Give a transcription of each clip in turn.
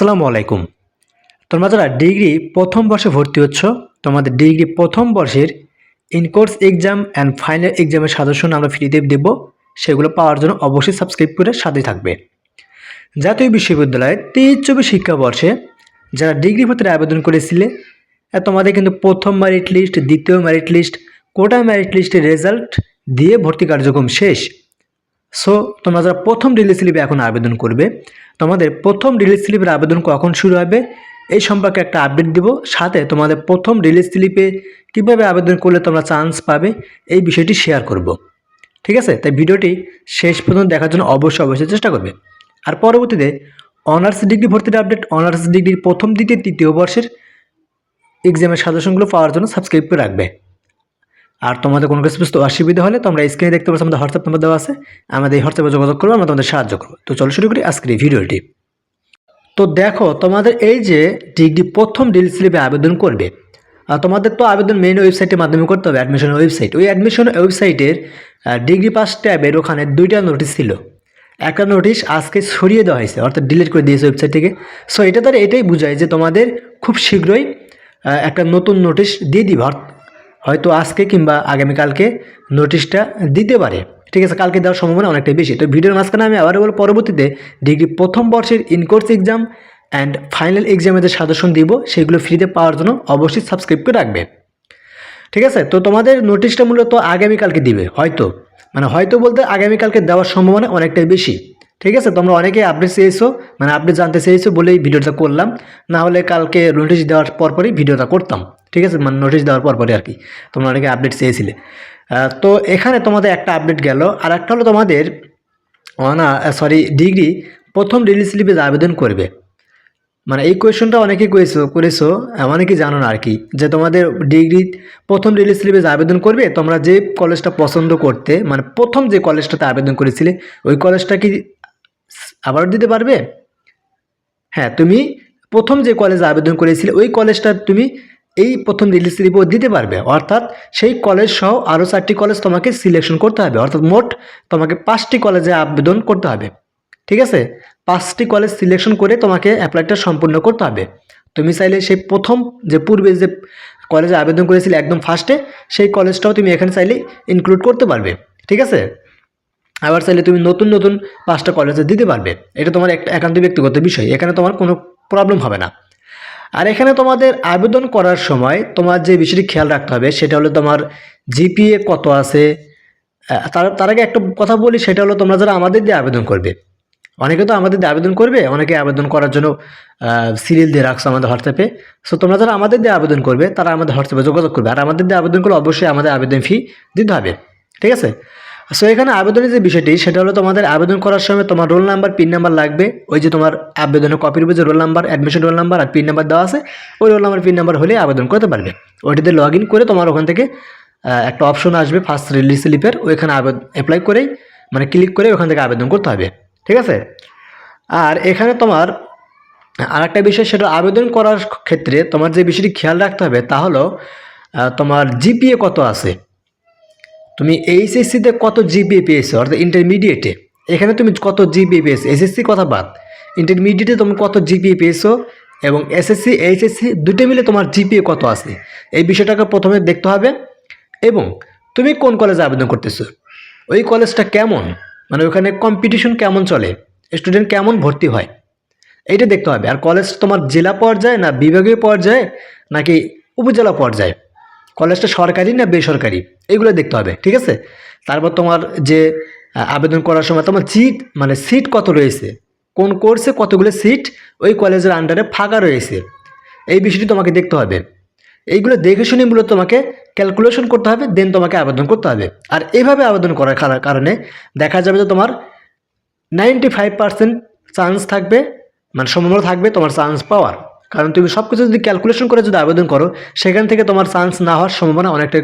আসসালামু আলাইকুম। তোমরা যারা ডিগ্রি প্রথম বর্ষে ভর্তি হচ্ছ, তোমাদের ডিগ্রি প্রথম বর্ষের ইনকোর্স এক্সাম অ্যান্ড ফাইনাল এক্সামের সাজেশন আমরা ফ্রিতে দেব। সেগুলো পাওয়ার জন্য অবশ্যই সাবস্ক্রাইব করে সাথে থাকবে। জাতীয় বিশ্ববিদ্যালয়ে তেইশ চব্বিশ শিক্ষাবর্ষে যারা ডিগ্রি ভর্তির আবেদন করেছিলে তোমাদের কিন্তু প্রথম মেরিট লিস্ট দ্বিতীয় মেরিট লিস্ট কোটা মেরিট লিস্টের রেজাল্ট দিয়ে ভর্তি কার্যক্রম শেষ। সো তোমরা যারা প্রথম রিলিজ স্লিপে এখন আবেদন করবে, তোমাদের প্রথম রিলিজ স্লিপের আবেদন কখন শুরু হবে, এই সম্পর্কে একটা আপডেট দিব। সাথে তোমাদের প্রথম রিলিজ স্লিপে কীভাবে আবেদন করলে তোমরা চান্স পাবে, এই বিষয়টি শেয়ার করব। ঠিক আছে? তাই ভিডিওটি শেষ পর্যন্ত দেখার জন্য অবশ্যই অবশ্যই চেষ্টা করবে। আর পরবর্তীতে অনার্স ডিগ্রি ভর্তির আপডেট অনার্স ডিগ্রির প্রথম, দ্বিতীয়, তৃতীয় বর্ষের এক্সামের সাজেশনগুলো পাওয়ার জন্য সাবস্ক্রাইব করে রাখবে। আর তোমাদের কোনো কিছু বুঝতে অসুবিধা হলে তোমরা স্ক্রিনে দেখতে পাচ্ছ আমাদের হোয়াটসঅ্যাপ নাম্বার দেওয়া আছে। আমাদের এই হোয়াটসঅ্যাপে যোগাযোগ করব আমরা তোমাদের সাহায্য করব। তো চলো শুরু করি আজকের এই ভিডিওটি। তো দেখো, তোমাদের এই যে ডিগ্রি প্রথম ডিল স্লিপে আবেদন করবে আর তোমাদের তো আবেদন মেইন ওয়েবসাইটের মাধ্যমে করতে হবে অ্যাডমিশন ওয়েবসাইট ওই অ্যাডমিশন ওয়েবসাইটের ডিগ্রি পাস ট্যাবের ওখানে দুইটা নোটিশ ছিল। একটা নোটিশ আজকে সরিয়ে দেওয়া হয়েছে, অর্থাৎ ডিলিট করে দিয়েছে ওয়েবসাইট থেকে। সো এটা তারা এটাই বোঝায় যে তোমাদের খুব শীঘ্রই একটা নতুন নোটিশ দিয়ে দিবে। হয়তো আজকে কিংবা আগামীকালকে নোটিশটা দিতে পারে। ঠিক আছে, কালকে দেওয়ার সম্ভাবনা অনেকটাই বেশি। তো ভিডিওর মাঝখানে আমি আবার বলব, পরবর্তীতে ডিগ্রি প্রথম বর্ষের ইনকোর্স এক্সাম অ্যান্ড ফাইনাল এক্সামের যে সাজেশন দিব, সেগুলো ফ্রিতে পাওয়ার জন্য অবশ্যই সাবস্ক্রাইব করে রাখবে। ঠিক আছে, তো তোমাদের নোটিশটা মূলত আগামীকালকে দিবে, হয়তো। মানে হয়তো বলতে আগামীকালকে দেওয়ার সম্ভাবনা অনেকটাই বেশি। ঠিক আছে? তোমরা অনেকে আপডেট চেয়েছো মানে আপডেট জানতে চেয়েছো বলেই ভিডিওটা করলাম। না হলে কালকে নোটিশ দেওয়ার পরপরই ভিডিওটা করতাম, ঠিক আছে? মানে নোটিশ দেওয়ার পরপরই আর কি তোমরা অনেকে আপডেট চেয়েছিলে। তো এখানে তোমাদের একটা আপডেট গেল আর একটা হলো তোমাদের অনা সরি ডিগ্রি প্রথম রিলিজ স্লিপে আবেদন করবে। মানে এই কোয়েশনটা অনেকেই করেছ করেছ অনেকেই জানো না আর কি যে তোমাদের ডিগ্রি প্রথম রিলিজ স্লিপে আবেদন করবে, তোমরা যে কলেজটা পছন্দ করতে মানে প্রথম যে কলেজটাতে আবেদন করেছিলে, ওই কলেজটা কি আবার দিতে পারবে? হ্যাঁ তুমি প্রথম যে কলেজে আবেদন করেছিলে, ওই কলেজটা তুমি এই প্রথম রিলিজ স্লিপও দিতে পারবে। অর্থাৎ সেই কলেজ সহ আরও চারটি কলেজ তোমাকে সিলেকশন করতে হবে। অর্থাৎ মোট তোমাকে পাঁচটি কলেজে আবেদন করতে হবে। ঠিক আছে? পাঁচটি কলেজ সিলেকশন করে তোমাকে অ্যাপ্লাইটা সম্পূর্ণ করতে হবে। তুমি চাইলে সেই প্রথম যে পূর্বে যে কলেজে আবেদন করেছিলে একদম ফার্স্টে সেই কলেজটাও তুমি এখানে চাইলে ইনক্লুড করতে পারবে। ঠিক আছে? আবার চাইলে তুমি নতুন নতুন পাঁচটা কলেজে দিতে পারবে। এটা তোমার একটা একান্ত ব্যক্তিগত বিষয়। এখানে তোমার কোনো প্রবলেম হবে না। আর এখানে তোমাদের আবেদন করার সময় তোমার যে বিষয়টি খেয়াল রাখতে হবে, সেটা হলো তোমার জিপিএ কত আছে? তার তার আগে একটা কথা বলি, সেটা হলো তোমরা যারা আমাদের দিয়ে আবেদন করবে, অনেকে তো আমাদের দিয়ে আবেদন করবে, অনেকে আবেদন করার জন্য সিরিয়াল দিয়ে রাখছো আমাদের হোয়াটসঅ্যাপে সো তোমরা যারা আমাদের দিয়ে আবেদন করবে, তারা আমাদের হোয়াটসঅ্যাপে যোগাযোগ করবে। আর আমাদের দিয়ে আবেদন করলে অবশ্যই আমাদের আবেদন ফি দিতে হবে। ঠিক আছে? সো এখানে আবেদনের যে বিষয়টি, সেটা হলো তোমাদের আবেদন করার সময় তোমার রোল নাম্বার, পিন নাম্বার লাগবে। ওই যে তোমার আবেদনের কপির উপর যে roll number admission roll number আর পিন নাম্বার দেওয়া আছে, ওই রোল নাম্বার, পিন নাম্বার হলে আবেদন করতে পারবে। ওইটাতে লগ করে তোমার ওখান থেকে একটা অপশন আসবে ফার্স্ট রিলিজ স্লিপের ওইখানে আবেদন অ্যাপ্লাই করেই মানে ক্লিক করে ওখান থেকে আবেদন করতে হবে। ঠিক আছে? আর এখানে তোমার আর একটা বিষয়, সেটা আবেদন করার ক্ষেত্রে তোমার যে বিষয়টি খেয়াল রাখতে হবে, তা হলো তোমার জিপিএ কত আছে? তুমি এইচএসসিতে কত জিপিএ পেয়েছ? অর্থাৎ ইন্টারমিডিয়েটে এখানে তুমি কত জিপিএ পেয়েছ? এসএসসি কথা বাদ। ইন্টারমিডিয়েটে তুমি কত জিপিএ পেয়েছ? এবং এসএসসি এইচএসসি দুটো মিলে তোমার জিপিএ কত আছে? এই বিষয়টাকে প্রথমে দেখতে হবে। এবং তুমি কোন কলেজে আবেদন করতেছো? ওই কলেজটা কেমন? মানে ওখানে কম্পিটিশন কেমন চলে? স্টুডেন্ট কেমন ভর্তি হয়? এইটা দেখতে হবে। আর কলেজ তোমার জেলা পর্যায়ে না বিভাগীয় পর্যায়ে নাকি উপজেলা পর্যায়ে? কলেজটা সরকারি না বেসরকারি? এগুলো দেখতে হবে, ঠিক আছে? তারপর তোমার যে আবেদন করার সময় তোমার সিট মানে সিট কত রয়েছে? কোন কোর্সে কতগুলো সিট ওই কলেজের আন্ডারে ফাঁকা রয়েছে? এই বিষয়টি তোমাকে দেখতে হবে। এইগুলো দেখে শুনে মূলত তোমাকে ক্যালকুলেশন করতে হবে দেন তোমাকে আবেদন করতে হবে। আর এইভাবে আবেদন করার কারা- কারণে দেখা যাবে যে তোমার নাইনটি ফাইভ পার্সেন্ট চান্স থাকবে মানে সম্ভাবনা থাকবে তোমার চান্স পাওয়ার। কারণ তুমি সব কিছু যদি ক্যালকুলেশন করে যদি আবেদন করো, সেখান থেকে তোমার চান্স না হওয়ার সম্ভাবনা অনেকটা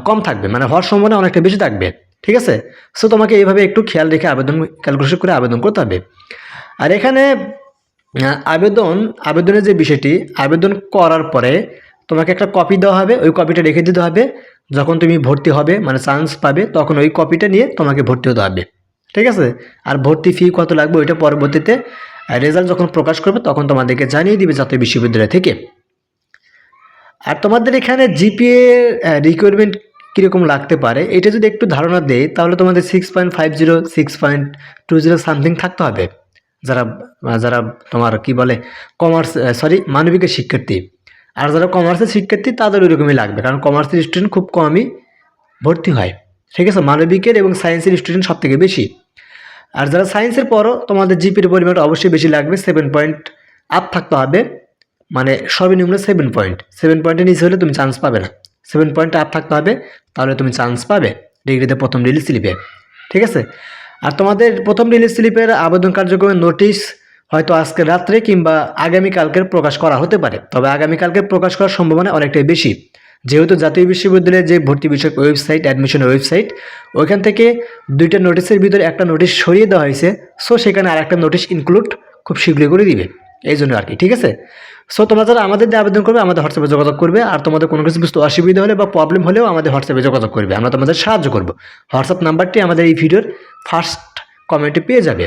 কম থাকবে। মানে হওয়ার সম্ভাবনা অনেকটা বেশি থাকবে। ঠিক আছে? সো তোমাকে এইভাবে একটু খেয়াল রেখে আবেদন ক্যালকুলেশন করে আবেদন করতে হবে। আর এখানে আবেদন, আবেদনের যে বিষয়টি, আবেদন করার পরে তোমাকে একটা কপি দেওয়া হবে। ওই কপিটা রেখে দিতে হবে। যখন তুমি ভর্তি হবে মানে চান্স পাবে, তখন ওই কপিটা নিয়ে তোমাকে ভর্তি হতে হবে। ঠিক আছে? আর ভর্তি ফি কত লাগবে, ওইটা পরবর্তীতে রেজাল্ট যখন প্রকাশ করবে, তখন তোমাদেরকে জানিয়ে দিবে জাতীয় বিশ্ববিদ্যালয় থেকে। আর তোমাদের এখানে জিপিএ রিকোয়ারমেন্ট কীরকম লাগতে পারে, এটা যদি একটু ধারণা দেয় তাহলে তোমাদের six point five zero six point two zero something থাকতে হবে। যারা যারা তোমার কি বলে কমার্স সরি মানবিকের শিক্ষার্থী। আর যারা কমার্সের শিক্ষার্থী, তাদের ওইরকমই লাগবে, কারণ কমার্সের স্টুডেন্ট খুব কমই ভর্তি হয়। ঠিক আছে? মানবিকের এবং সায়েন্সের স্টুডেন্ট সব থেকে বেশি। আর যারা সায়েন্সের পরও তোমাদের জিপির পরিমাণটা অবশ্যই বেশি লাগবে সেভেন পয়েন্ট আপ থাকতে হবে। মানে সর্বনিম্ন সেভেন পয়েন্ট সেভেন পয়েন্টের নিচে হলে তুমি চান্স পাবে না। সেভেন পয়েন্ট আপ থাকতে হবে, তাহলে তুমি চান্স পাবে ডিগ্রিতে প্রথম রিলিজ স্লিপে ঠিক আছে? আর তোমাদের প্রথম রিলিজ স্লিপের আবেদন কার্যক্রমের নোটিশ হয়তো আজকে রাত্রে কিংবা আগামীকালকে প্রকাশ করা হতে পারে। তবে আগামীকালকে প্রকাশ করার সম্ভাবনা অনেকটাই বেশি। যেহেতু জাতীয় বিশ্ববিদ্যালয়ের যে ভর্তি বিষয়ক ওয়েবসাইট অ্যাডমিশনের ওয়েবসাইট, ওইখান থেকে দুইটা নোটিশের ভিতরে একটা নোটিশ সরিয়ে দেওয়া হয়েছে। সো সেখানে আর একটা নোটিশ ইনক্লুড খুব শীঘ্রই করে দিবে। এই জন্য আর কি, ঠিক আছে? সো তোমরা যারা আমাদের দিয়ে আবেদন করবে, আমাদের হোয়াটসঅ্যাপে যোগাযোগ করবে। আর তোমাদের কোনো কিছু বুঝতে অসুবিধা হলে বা প্রবলেম হলেও আমাদের হোয়াটসঅ্যাপে যোগাযোগ করবে। আমরা তোমাদের সাহায্য করব। হোয়াটসঅ্যাপ নাম্বারটি আমাদের এই ভিডিওর ফার্স্ট কমেন্টে পেয়ে যাবে।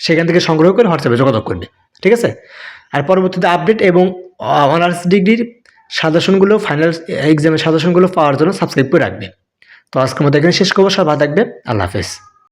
সেখান থেকে সংগ্রহ করে হোয়াটসঅ্যাপে যোগাযোগ করবে। ঠিক আছে? আর পরবর্তীতে আপডেট এবং অনার্স ডিগ্রির সাজেশনগুলো ফাইনাল এক্সামের সাজেশনগুলো পাওয়ার জন্য সাবস্ক্রাইব করে রাখবে তো আজকের মধ্যে এখানে শেষ করব সব ভালো থাকবে আল্লাহ হাফেজ।